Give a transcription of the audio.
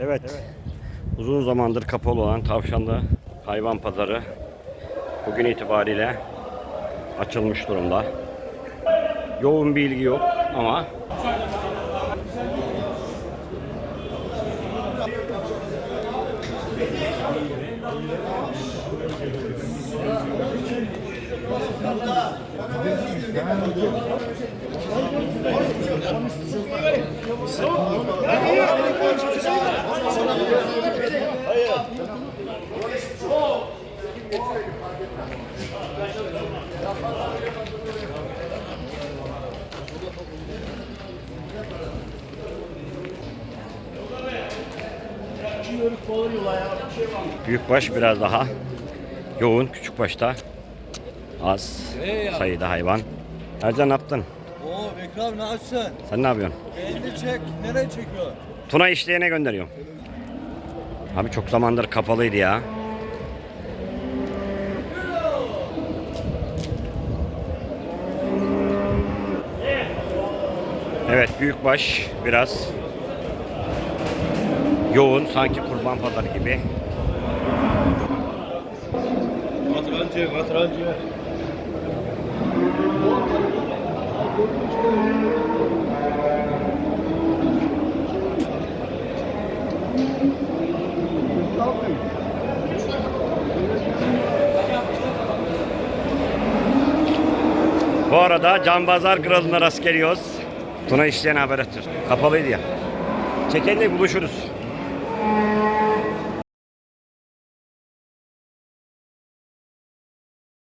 Evet. Uzun zamandır kapalı olan Tavşanlı Hayvan Pazarı bugün itibariyle açılmış durumda. Yoğun bir ilgi yok ama büyükbaş biraz daha yoğun, küçükbaşta az sayıda hayvan. Ercan ne yaptın? Oo Bekir abi ne açsın? Sen ne yapıyorsun? Elini çek. Nereye çekiyor? Tuna işleyene gönderiyorum. Abi çok zamandır kapalıydı ya. Evet büyükbaş biraz yoğun sanki kurban pazarı gibi. Katrancı, katrancı. Bu arada Canbazar Kralı'na rast geliyoruz. Tuna işleyen haber atıyor. Kapalıydı ya. Çekenle buluşuruz.